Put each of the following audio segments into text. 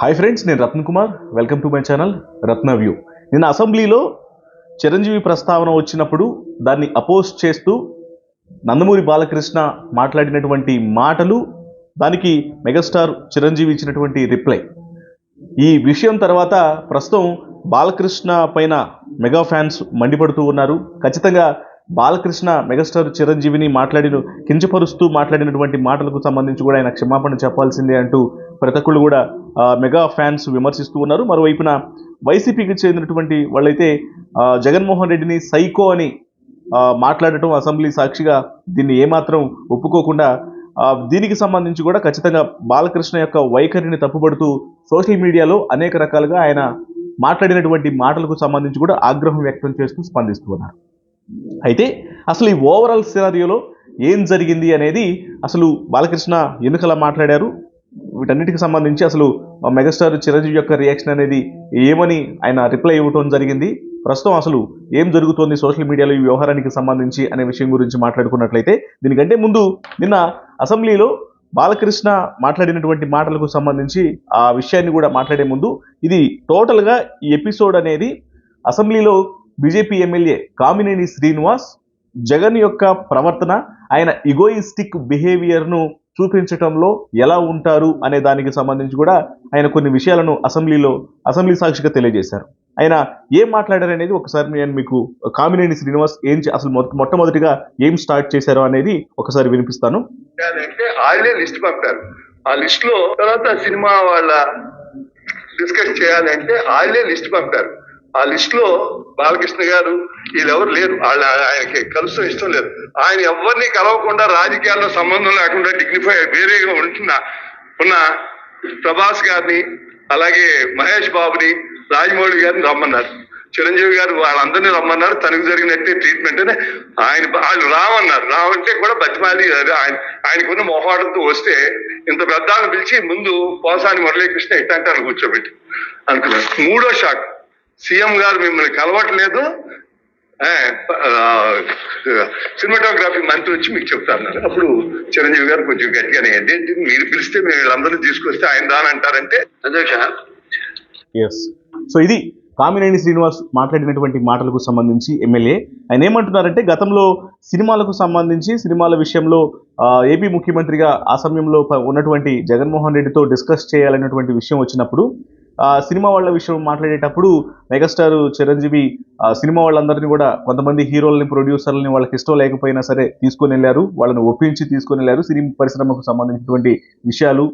Hi friends నేను Ratna Kumar. Welcome to my channel Ratna view నిన్న అసెంబ్లీలో చిరంజీవి ప్రస్తావన వచ్చినప్పుడు దాన్ని అపోజ్ చేస్తూ నందమూరి బాలకృష్ణ మాట్లాడినటువంటి మాటలు దానికి మెగాస్టార్ చిరంజీవి ఇచ్చినటువంటి రిప్లై. ఈ విషయం తర్వాత ప్రస్తుతం బాలకృష్ణ పైన మెగా ఫ్యాన్స్ మండిపడుతూ ఉన్నారు. ఖచ్చితంగా బాలకృష్ణ మెగాస్టార్ చిరంజీవిని మాట్లాడిన కించపరుస్తూ మాట్లాడినటువంటి మాటలకు సంబంధించి కూడా ఆయన క్షమాపణ చెప్పాల్సిందే అంటూ ప్రతి ఒక్కళ్ళు కూడా మెగా ఫ్యాన్స్ విమర్శిస్తూ ఉన్నారు. మరోవైపున వైసీపీకి చెందినటువంటి వాళ్ళైతే జగన్మోహన్ రెడ్డిని సైకో అని మాట్లాడటం అసెంబ్లీ సాక్షిగా దీన్ని ఏమాత్రం ఒప్పుకోకుండా దీనికి సంబంధించి కూడా ఖచ్చితంగా బాలకృష్ణ యొక్క వైఖరిని తప్పుపడుతూ సోషల్ మీడియాలో అనేక రకాలుగా ఆయన మాట్లాడినటువంటి మాటలకు సంబంధించి కూడా ఆగ్రహం వ్యక్తం చేస్తూ స్పందిస్తూ ఉన్నారు. అయితే అసలు ఈ ఓవరాల్ సినారియోలో ఏం జరిగింది అనేది అసలు బాలకృష్ణ ఎందుకు మాట్లాడారు? వీటన్నిటికి సంబంధించి అసలు మెగాస్టార్ చిరంజీవి యొక్క రియాక్షన్ అనేది ఏమని ఆయన రిప్లై ఇవ్వటం జరిగింది? ప్రస్తుతం అసలు ఏం జరుగుతోంది సోషల్ మీడియాలో ఈ వ్యవహారానికి సంబంధించి అనే విషయం గురించి మాట్లాడుకున్నట్లయితే దీనికంటే ముందు నిన్న అసెంబ్లీలో బాలకృష్ణ మాట్లాడినటువంటి మాటలకు సంబంధించి ఆ విషయాన్ని కూడా మాట్లాడే ముందు ఇది టోటల్గా ఈ ఎపిసోడ్ అనేది అసెంబ్లీలో బీజేపీ ఎమ్మెల్యే కామినేని శ్రీనివాస్ జగన్ యొక్క ప్రవర్తన ఆయన ఇగోయిస్టిక్ బిహేవియర్ను చూపించటంలో ఎలా ఉంటారు అనే దానికి సంబంధించి కూడా ఆయన కొన్ని విషయాలను అసెంబ్లీలో అసెంబ్లీ సాక్షిగా తెలియజేశారు. ఆయన ఏం మాట్లాడారు అనేది ఒకసారి నేను మీకు కామినేని శ్రీనివాస్ ఏం అసలు మొట్టమొదటిగా ఏం స్టార్ట్ చేశారు అనేది ఒకసారి వినిపిస్తాను. అంటే లిస్ట్ పంపారు. ఆ లిస్ట్లో తర్వాత సినిమా వాళ్ళ డిస్కస్ చేయాలంటే ఆయనే లిస్ట్ పంపారు. ఆ లిస్ట్లో బాలకృష్ణ గారు వీళ్ళెవరు లేరు. వాళ్ళ ఆయనకి కలుసు ఇష్టం లేదు. ఆయన ఎవరిని కలవకుండా రాజకీయాల్లో సంబంధం లేకుండా డిగ్నిఫై వేరేగా ఉంటున్న ఉన్న ప్రభాస్ గారిని అలాగే మహేష్ బాబుని రాజమౌళి గారిని రమ్మన్నారు. చిరంజీవి గారు వాళ్ళందరినీ రమ్మన్నారు. తనకు జరిగినట్టే ట్రీట్మెంట్ అని ఆయన వాళ్ళు రామన్నారు. రావంటే కూడా బతిమాలి. అది ఆయన ఆయనకున్న మొహాడంతో వస్తే ఇంత పెద్దాలను పిలిచి ముందు పోసాని మురళీకృష్ణ ఇట్టంటాను కూర్చోబెట్టి. అనుకున్నారు. మూడో షాక్. సీఎం గారు మిమ్మల్ని కలవట్లేదు. సినిమాటోగ్రఫీ మంత్రి వచ్చి మీకు చెప్తారు అప్పుడు చిరంజీవి గారు కొంచెం గట్టిగానే ఏంటి మీరు పిలిస్తే మేము వీళ్ళందరినీ తీసుకొస్తే ఆయన రానంటారంటే? అధ్యక్ష. ఎస్ సో ఇది కామినేని శ్రీనివాస్ మాట్లాడినటువంటి మాటలకు సంబంధించి ఎమ్మెల్యే. ఆయన ఏమంటున్నారంటే గతంలో సినిమాలకు సంబంధించి సినిమాల విషయంలో ఏపీ ముఖ్యమంత్రిగా ఆ సమయంలో ఉన్నటువంటి జగన్మోహన్ రెడ్డితో డిస్కస్ చేయాలన్నటువంటి విషయం వచ్చినప్పుడు సినిమా వాళ్ళ విషయం మాట్లాడేటప్పుడు మెగాస్టార్ చిరంజీవి సినిమా వాళ్ళందరినీ కూడా కొంతమంది హీరోలని ప్రొడ్యూసర్లని వాళ్ళకి ఇష్టం లేకపోయినా సరే తీసుకొని వెళ్ళారు. వాళ్ళని ఒప్పించి తీసుకొని వెళ్ళారు. సినిమా పరిశ్రమకు సంబంధించినటువంటి విషయాలు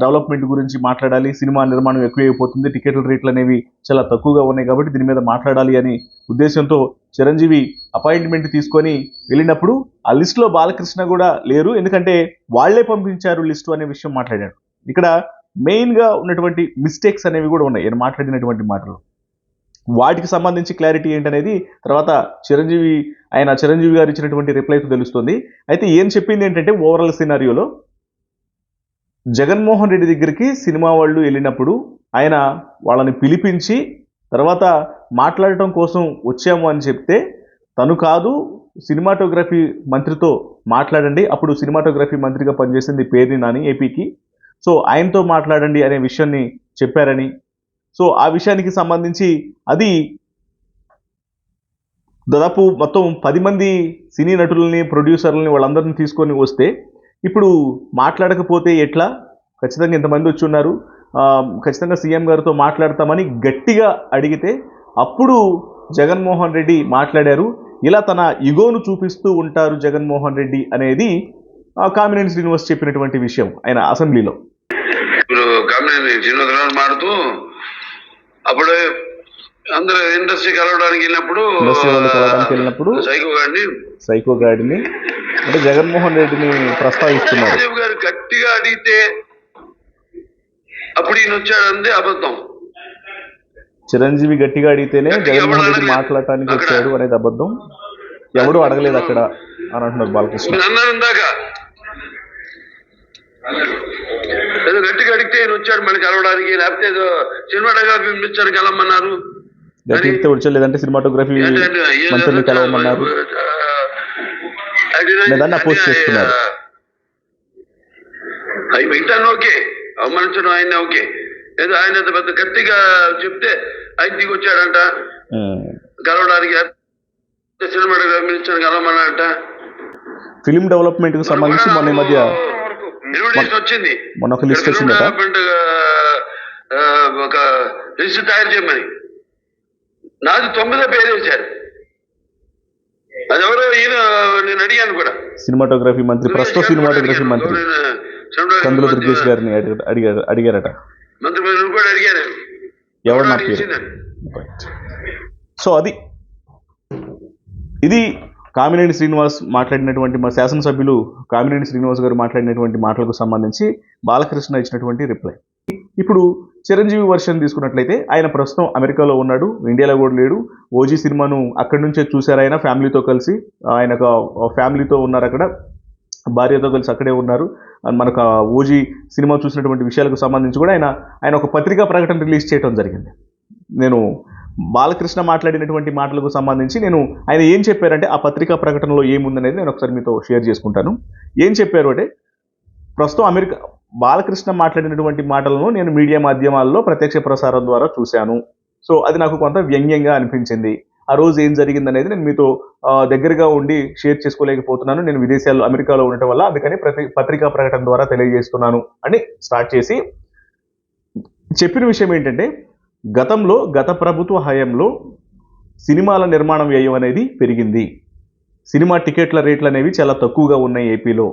డెవలప్మెంట్ గురించి మాట్లాడాలి. సినిమా నిర్మాణం ఎక్కువైపోతుంది. టికెట్ల రేట్లు అనేవి చాలా తక్కువగా ఉన్నాయి కాబట్టి దీని మీద మాట్లాడాలి అని ఉద్దేశంతో చిరంజీవి అపాయింట్మెంట్ తీసుకొని వెళ్ళినప్పుడు ఆ లిస్టులో బాలకృష్ణ కూడా లేరు. ఎందుకంటే వాళ్ళే పంపించారు లిస్టు అనే విషయం మాట్లాడాడు ఇక్కడ మెయిన్గా ఉన్నటువంటి మిస్టేక్స్ అనేవి కూడా ఉన్నాయి. ఆయన మాట్లాడినటువంటి మాటలు. వాటికి సంబంధించి క్లారిటీ ఏంటనేది తర్వాత చిరంజీవి ఆయన చిరంజీవి గారు ఇచ్చినటువంటి రిప్లైతో తెలుస్తుంది. అయితే ఏం చెప్పింది ఏంటంటే ఓవరాల్ సినారియోలో జగన్మోహన్ రెడ్డి దగ్గరికి సినిమా వాళ్ళు వెళ్ళినప్పుడు ఆయన వాళ్ళని పిలిపించి తర్వాత మాట్లాడటం కోసం వచ్చాము అని చెప్తే తను కాదు సినిమాటోగ్రఫీ మంత్రితో మాట్లాడండి అప్పుడు సినిమాటోగ్రఫీ మంత్రిగా పనిచేసింది పేరుని నాని ఏపీకి. సో ఆయనతో మాట్లాడండి అనే విషయాన్ని చెప్పారని. సో ఆ విషయానికి సంబంధించి అది దాదాపు మొత్తం పది మంది సినీ నటులని ప్రొడ్యూసర్లని వాళ్ళందరిని తీసుకొని వస్తే ఇప్పుడు మాట్లాడకపోతే ఎట్లా? ఖచ్చితంగా ఇంతమంది వచ్చి ఉన్నారు. ఖచ్చితంగా సీఎం గారితో మాట్లాడతామని గట్టిగా అడిగితే అప్పుడు జగన్మోహన్ రెడ్డి మాట్లాడారు. ఇలా తన ఇగోను చూపిస్తూ ఉంటారు జగన్మోహన్ రెడ్డి అనేది కామినేని శ్రీనివాస్ చెప్పినటువంటి విషయం ఆయన అసెంబ్లీలో. ఇప్పుడు కామినేని శ్రీనివాస గారు మాడుతూ అప్పుడు అందరూ ఇండస్ట్రీ కలవడానికి వెళ్ళినప్పుడు వెళ్ళినప్పుడు సైకో గారిని సైకో గాడిని అంటే జగన్మోహన్ రెడ్డిని ప్రస్తావిస్తున్నారు. గారు గట్టిగా అడిగితే అప్పుడు ఈయన వచ్చాడంటే అబద్ధం. చిరంజీవి గట్టిగా అడిగితేనే జగన్మోహన్ రెడ్డి మాట్లాడటానికి వచ్చాడు అనేది అబద్ధం. ఎవడు అడగలేదు అక్కడ అని అంటున్నారు బాలకృష్ణ. అన్నారు ఇందాక ఏదో గట్టిగా అడిగితే ఈయన వచ్చాడు మళ్ళీ కలవడానికి లేకపోతే ఏదో సినిమాటోగ్రఫీ పిలిచారు కలవమన్నారు. లేదంటే సినిమాటోగ్రఫీ మంత్రిని కలవమన్నారు. చేస్తున్నారు. అవి మిగతాను ఓకే. అవమానించడం ఆయన ఓకే. ఏదో ఆయన పెద్ద గట్టిగా చెప్తే ఆయన దిగి వచ్చాడంట. ఉమ్. గెలవడానికి సినిమా మినిస్టర్ గెలవమన్నాడంట ఫిలిం డెవలప్మెంట్కు సంబంధించి మొన్న ఈ మధ్య వచ్చింది. మొన్న ఒక లిస్ట్ ఆ, ఒక లిస్ట్ తయారు చేయమని. నాది తొమ్మిదో పేరు వేశారు. అది ఎవరో ఈయన నేను అడిగాను కూడా. సినిమాటోగ్రఫీ మంత్రి ప్రస్తుత సినిమాటోగ్రఫీ మంత్రి. కందుల దుర్గేష్ గారిని అడిగారు అడిగారు- అడిగారట. మంత్రి కూడా అడిగాను ఎవరు నా పేరు. సో అది ఇది కామినేని శ్రీనివాస్ మాట్లాడినటువంటి మా శాసనసభ్యులు కామినేని శ్రీనివాస్ గారు మాట్లాడినటువంటి మాటలకు సంబంధించి బాలకృష్ణ ఇచ్చినటువంటి రిప్లై. ఇప్పుడు చిరంజీవి వర్షన్ తీసుకున్నట్లయితే ఆయన ప్రస్తుతం అమెరికాలో ఉన్నాడు ఇండియాలో కూడా లేడు. ఓజీ సినిమాను అక్కడి నుంచే చూశారు ఆయన ఫ్యామిలీతో కలిసి. ఆయన ఒక ఫ్యామిలీతో ఉన్నారు అక్కడ భార్యతో కలిసి అక్కడే ఉన్నారు. మనకు ఆ ఓజీ సినిమా చూసినటువంటి విషయాలకు సంబంధించి కూడా ఆయన ఆయన ఒక పత్రికా ప్రకటన రిలీజ్ చేయడం జరిగింది. నేను బాలకృష్ణ మాట్లాడినటువంటి మాటలకు సంబంధించి నేను ఆయన ఏం చెప్పారంటే ఆ పత్రికా ప్రకటనలో ఏముందనేది నేను ఒకసారి మీతో షేర్ చేసుకుంటాను. ఏం చెప్పారు అంటే ప్రస్తుతం అమెరికా బాలకృష్ణ మాట్లాడినటువంటి మాటలను నేను మీడియా మాధ్యమాల్లో ప్రత్యక్ష ప్రసారం ద్వారా చూశాను. సో అది నాకు కొంత వ్యంగ్యంగా అనిపించింది. ఆ రోజు ఏం జరిగిందనేది నేను మీతో దగ్గరగా ఉండి షేర్ చేసుకోలేకపోతున్నాను. నేను విదేశాల్లో అమెరికాలో ఉండటం వల్ల అందుకని ప్రతి పత్రికా ప్రకటన ద్వారా తెలియజేస్తున్నాను. అని స్టార్ట్ చేసి చెప్పిన విషయం ఏంటంటే గతంలో గత ప్రభుత్వ హయాంలో సినిమాల నిర్మాణం వ్యయం అనేది పెరిగింది. సినిమా టికెట్ల రేట్లు అనేవి చాలా తక్కువగా ఉన్నాయి ఏపీలో.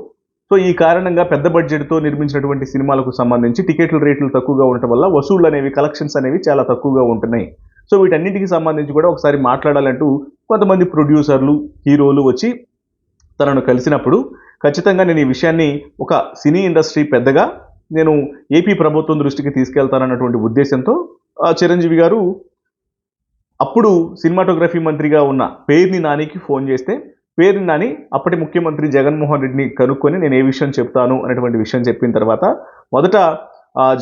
సో ఈ కారణంగా పెద్ద బడ్జెట్తో నిర్మించినటువంటి సినిమాలకు సంబంధించి టికెట్ల రేట్లు తక్కువగా ఉండటం వల్ల వసూళ్ళు అనేవి కలెక్షన్స్ అనేవి చాలా తక్కువగా ఉంటున్నాయి. సో వీటన్నిటికి సంబంధించి కూడా ఒకసారి మాట్లాడాలంటూ కొంతమంది ప్రొడ్యూసర్లు హీరోలు వచ్చి తనను కలిసినప్పుడు ఖచ్చితంగా నేను ఈ విషయాన్ని ఒక సినీ ఇండస్ట్రీ పెద్దగా నేను ఏపీ ప్రభుత్వం దృష్టికి తీసుకెళ్తానన్నటువంటి ఉద్దేశంతో చిరంజీవి గారు అప్పుడు సినిమాటోగ్రఫీ మంత్రిగా ఉన్న పేర్ని నానికి ఫోన్ చేస్తే పేర్ని నాని అప్పటి ముఖ్యమంత్రి జగన్మోహన్ రెడ్డిని కనుక్కొని నేను ఏ విషయం చెప్తాను అనేటువంటి విషయం చెప్పిన తర్వాత మొదట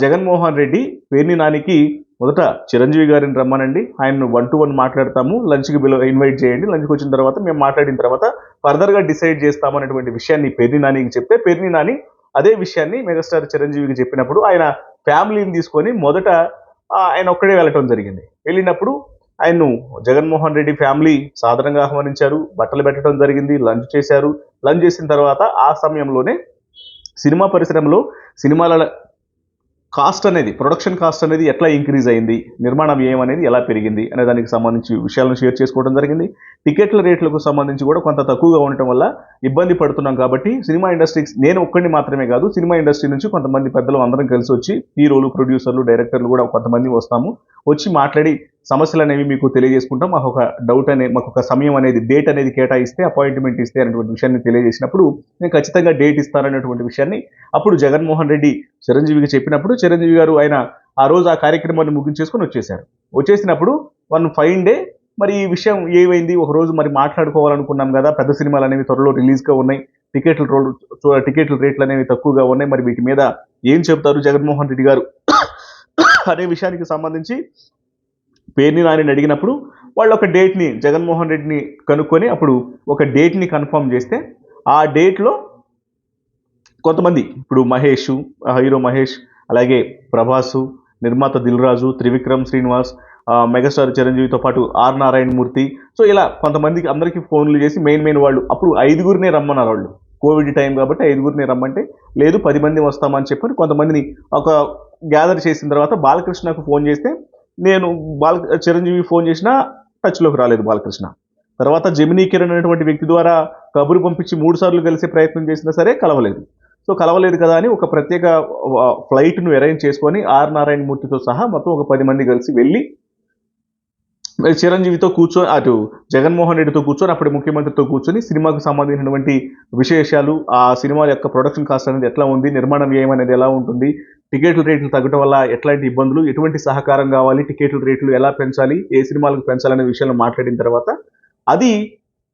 జగన్మోహన్ రెడ్డి పేర్ని నానికి మొదట చిరంజీవి గారిని రమ్మనండి ఆయన వన్ టు వన్ మాట్లాడతాము లంచ్కి బిలో ఇన్వైట్ చేయండి లంచ్కి వచ్చిన తర్వాత మేము మాట్లాడిన తర్వాత ఫర్దర్గా డిసైడ్ చేస్తాము అనేటువంటి విషయాన్ని పేర్ని నానికి చెప్తే పేర్ని నాని అదే విషయాన్ని మెగాస్టార్ చిరంజీవికి చెప్పినప్పుడు ఆయన ఫ్యామిలీని తీసుకొని మొదట ఆయన ఒక్కడే వెళ్ళటం జరిగింది. వెళ్ళినప్పుడు ఆయన్ను జగన్మోహన్ రెడ్డి ఫ్యామిలీ సాధారణంగా ఆహ్వానించారు బట్టలు పెట్టడం జరిగింది లంచ్ చేశారు. లంచ్ చేసిన తర్వాత ఆ సమయంలోనే సినిమా పరిశ్రమలో సినిమాల కాస్ట్ అనేది ప్రొడక్షన్ కాస్ట్ అనేది ఎట్లా ఇంక్రీజ్ అయింది నిర్మాణ వ్యయం అనేది ఎలా పెరిగింది అనే దానికి సంబంధించి విషయాలను షేర్ చేసుకోవడం జరిగింది. టికెట్ల రేట్లకు సంబంధించి కూడా కొంత తక్కువగా ఉండటం వల్ల ఇబ్బంది పడుతున్నాం కాబట్టి సినిమా ఇండస్ట్రీకి నేను ఒక్కడిని మాత్రమే కాదు సినిమా ఇండస్ట్రీ నుంచి కొంతమంది పెద్దలు అందరం కలిసి వచ్చి హీరోలు ప్రొడ్యూసర్లు డైరెక్టర్లు కూడా కొంతమంది వస్తాము వచ్చి మాట్లాడి సమస్యలు అనేవి మీకు తెలియజేసుకుంటాం. మాకు ఒక డౌట్ అనే మాకు ఒక సమయం అనేది డేట్ అనేది కేటాయిస్తే అపాయింట్మెంట్ ఇస్తే అనేటువంటి విషయాన్ని తెలియజేసినప్పుడు నేను ఖచ్చితంగా డేట్ ఇస్తాననేటువంటి విషయాన్ని అప్పుడు జగన్మోహన్ రెడ్డి చిరంజీవికి చెప్పినప్పుడు చిరంజీవి గారు ఆయన ఆ రోజు ఆ కార్యక్రమాన్ని ముగించేసుకొని వచ్చేసారు వచ్చేసినప్పుడు వన్ ఫైన్ డే మరి ఈ విషయం ఏమైంది? ఒక రోజు మరి మాట్లాడుకోవాలనుకున్నాం కదా పెద్ద సినిమాలు అనేవి త్వరలో రిలీజ్గా ఉన్నాయి టికెట్ల రోల్ టికెట్ల రేట్లు అనేవి తక్కువగా ఉన్నాయి మరి వీటి మీద ఏం చెప్తారు జగన్మోహన్ రెడ్డి గారు? అనే విషయానికి సంబంధించి పేర్ని నాని అడిగినప్పుడు వాళ్ళు ఒక డేట్ని జగన్మోహన్ రెడ్డిని కనుక్కొని అప్పుడు ఒక డేట్ని కన్ఫర్మ్ చేస్తే ఆ డేట్లో కొంతమంది ఇప్పుడు మహేష్ హీరో మహేష్ అలాగే ప్రభాసు నిర్మాత దిల్ రాజు త్రివిక్రమ్ శ్రీనివాస్ మెగాస్టార్ చిరంజీవితో పాటు ఆర్ నారాయణ మూర్తి సో ఇలా కొంతమందికి అందరికీ ఫోన్లు చేసి మెయిన్ మెయిన్ వాళ్ళు అప్పుడు ఐదుగురినే రమ్మన్నారు వాళ్ళు. కోవిడ్ టైం కాబట్టి ఐదుగురిని రమ్మంటే లేదు పది మంది వస్తామని చెప్పి కొంతమందిని ఒక గ్యాదర్ చేసిన తర్వాత బాలకృష్ణకు ఫోన్ చేస్తే నేను బాల చిరంజీవి ఫోన్ చేసినా టచ్లోకి రాలేదు బాలకృష్ణ. తర్వాత జమినీ కిరణ్ అనేటువంటి వ్యక్తి ద్వారా కబురు పంపించి మూడు సార్లు కలిసే ప్రయత్నం చేసినా సరే కలవలేదు. సో కలవలేదు కదా అని ఒక ప్రత్యేక ఫ్లైట్ను అరేంజ్ చేసుకొని ఆర్ నారాయణ మూర్తితో సహా మొత్తం ఒక పది మంది కలిసి వెళ్ళి చిరంజీవితో కూర్చొని అటు జగన్మోహన్ రెడ్డితో కూర్చొని అప్పటి ముఖ్యమంత్రితో కూర్చొని సినిమాకు సంబంధించినటువంటి విశేషాలు ఆ సినిమా యొక్క ప్రొడక్షన్ కాస్ట్ అనేది ఎట్లా ఉంది నిర్మాణ వ్యయం అనేది ఎలా ఉంటుంది టికెట్ల రేట్లు తగ్గడం వల్ల ఎట్లాంటి ఇబ్బందులు ఎటువంటి సహకారం కావాలి టికెట్ల రేట్లు ఎలా పెంచాలి ఏ సినిమాలకు పెంచాలనే విషయాలు మాట్లాడిన తర్వాత అది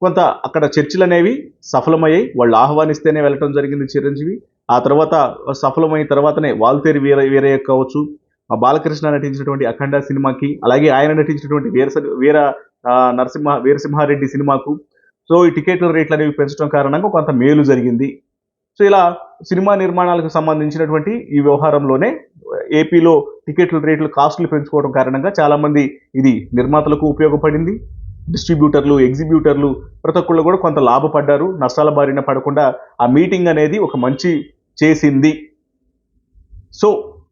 కొంత అక్కడ చర్చలు అనేవి సఫలమయ్యాయి. వాళ్ళు ఆహ్వానిస్తేనే వెళ్ళటం జరిగింది చిరంజీవి. ఆ తర్వాత సఫలమైన తర్వాతనే వాల్తేరి వీర వీరయ్య కావచ్చు బాలకృష్ణ నటించినటువంటి అఖండ సినిమాకి అలాగే ఆయన నటించినటువంటి వీర వీర నరసింహ వీరసింహారెడ్డి సినిమాకు. సో ఈ టికెట్ల రేట్లు అనేవి పెంచడం కారణంగా కొంత మేలు జరిగింది. సో ఇలా సినిమా నిర్మాణాలకు సంబంధించినటువంటి ఈ వ్యవహారంలోనే ఏపీలో టికెట్ల రేట్లు కాస్టులు పెంచుకోవడం కారణంగా చాలామంది ఇది నిర్మాతలకు ఉపయోగపడింది. డిస్ట్రిబ్యూటర్లు ఎగ్జిబ్యూటర్లు ప్రతి ఒక్కళ్ళు కూడా కొంత లాభపడ్డారు. నష్టాల బారిన పడకుండా ఆ మీటింగ్ అనేది ఒక మంచి చేసింది. సో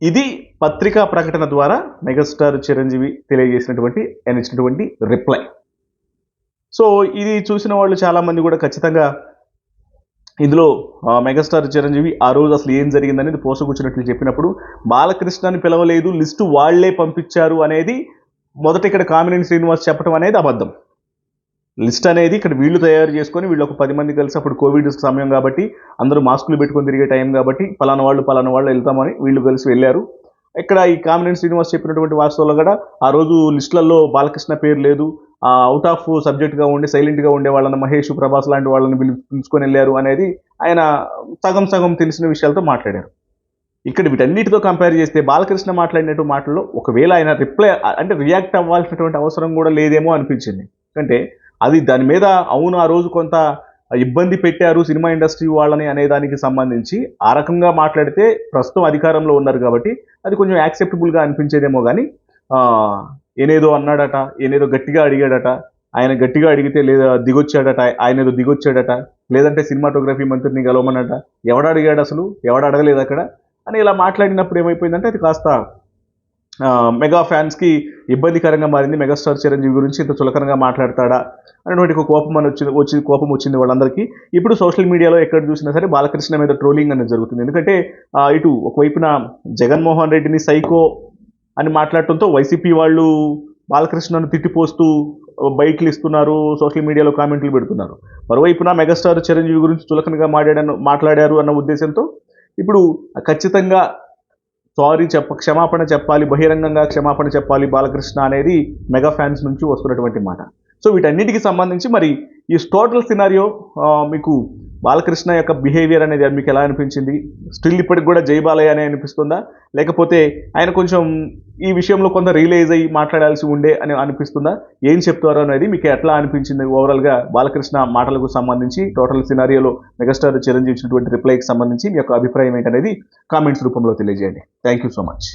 ఇది పత్రికా ప్రకటన ద్వారా మెగాస్టార్ చిరంజీవి తెలియజేసినటువంటి ఆయన ఇచ్చినటువంటి రిప్లై. సో ఇది చూసిన వాళ్ళు చాలామంది కూడా ఖచ్చితంగా ఇందులో మెగాస్టార్ చిరంజీవి ఆ రోజు అసలు ఏం జరిగిందనేది పోసగుచ్చినట్లు చెప్పినప్పుడు బాలకృష్ణని పిలవలేదు లిస్టు వాళ్ళే పంపించారు అనేది మొదట ఇక్కడ కామినేని శ్రీనివాస్ చెప్పడం అనేది అబద్ధం. లిస్ట్ అనేది ఇక్కడ వీళ్ళు తయారు చేసుకొని వీళ్ళు ఒక పది మంది కలిసి అప్పుడు కోవిడ్ సమయం కాబట్టి అందరూ మాస్కులు పెట్టుకొని తిరిగే టైం కాబట్టి పలానా వాళ్ళు పలానా వాళ్ళు వెళ్తామని వీళ్ళు కలిసి వెళ్ళారు. ఇక్కడ ఈ కామినేని శ్రీనివాస్ చెప్పినటువంటి వాస్తవంలో కూడా ఆ రోజు లిస్టులలో బాలకృష్ణ పేరు లేదు. అవుట్ ఆఫ్ సబ్జెక్ట్గా ఉండి సైలెంట్గా ఉండే వాళ్ళని మహేష్ ప్రభాస్ లాంటి వాళ్ళని పిలుచుకొని వెళ్ళారు అనేది ఆయన సగం సగం తెలిసిన విషయాలతో మాట్లాడారు. ఇక్కడ వీటన్నిటితో కంపేర్ చేస్తే బాలకృష్ణ మాట్లాడినట్టు మాటల్లో ఒకవేళ ఆయన రిప్లై అంటే రియాక్ట్ అవ్వాల్సినటువంటి అవసరం కూడా లేదేమో అనిపించింది. అంటే అది దాని మీద అవును ఆ రోజు కొంత ఇబ్బంది పెట్టారు సినిమా ఇండస్ట్రీ వాళ్ళని అనే దానికి సంబంధించి ఆ రకంగా మాట్లాడితే ప్రస్తుతం అధికారంలో ఉన్నారు కాబట్టి అది కొంచెం యాక్సెప్టబుల్గా అనిపించేదేమో కానీ ఏనేదో అన్నాడట ఏనేదో గట్టిగా అడిగాడట ఆయన గట్టిగా అడిగితే లేదా దిగొచ్చాడట ఆయన ఏదో దిగొచ్చాడట లేదంటే సినిమాటోగ్రఫీ మంత్రిని గెలవమన్నట ఎవడ అడిగాడు అసలు ఎవడ అడగలేదు అక్కడ అని ఇలా మాట్లాడినప్పుడు ఏమైపోయిందంటే అది కాస్త మెగా ఫ్యాన్స్కి ఇబ్బందికరంగా మారింది మెగాస్టార్ చిరంజీవి గురించి. ఇంత చులకనగా మాట్లాడతాడా అనేటువంటి ఒక కోపం అని వచ్చింది వచ్చి కోపం వచ్చింది వాళ్ళందరికీ. ఇప్పుడు సోషల్ మీడియాలో ఎక్కడ చూసినా సరే బాలకృష్ణ మీద ట్రోలింగ్ అనేది జరుగుతుంది. ఎందుకంటే ఇటు ఒకవైపున జగన్మోహన్ రెడ్డిని సైకో అని మాట్లాడటంతో వైసీపీ వాళ్ళు బాలకృష్ణను తిట్టిపోస్తూ బైక్లు ఇస్తున్నారు సోషల్ మీడియాలో కామెంట్లు పెడుతున్నారు. మరోవైపున మెగాస్టార్ చిరంజీవి గురించి చులకనగా మాట్లాడాను మాట్లాడారు అన్న ఉద్దేశంతో ఇప్పుడు ఖచ్చితంగా సారీ చెప్ప క్షమాపణ చెప్పాలి బహిరంగంగా క్షమాపణ చెప్పాలి బాలకృష్ణ అనేది మెగా ఫ్యాన్స్ నుంచి వస్తున్నటువంటి మాట. సో వీటన్నిటికి సంబంధించి మరి ఈ టోటల్ సినారియో మీకు బాలకృష్ణ యొక్క బిహేవియర్ అనేది మీకు ఎలా అనిపించింది? స్టిల్ ఇప్పటికి కూడా జై బాలయ్య అనే అనిపిస్తుందా? లేకపోతే ఆయన కొంచెం ఈ విషయంలో కొంత రియలైజ్ అయ్యి మాట్లాడాల్సి ఉండే అని అనిపిస్తుందా? ఏం చెప్తారు అనేది మీకు ఎట్లా అనిపించింది ఓవరాల్గా బాలకృష్ణ మాటలకు సంబంధించి? టోటల్ సినారియోలో మెగాస్టార్ చిరంజీవి ఇచ్చినటువంటి రిప్లైకి సంబంధించి మీ యొక్క అభిప్రాయం ఏంటనేది కామెంట్స్ రూపంలో తెలియజేయండి. Thank you so much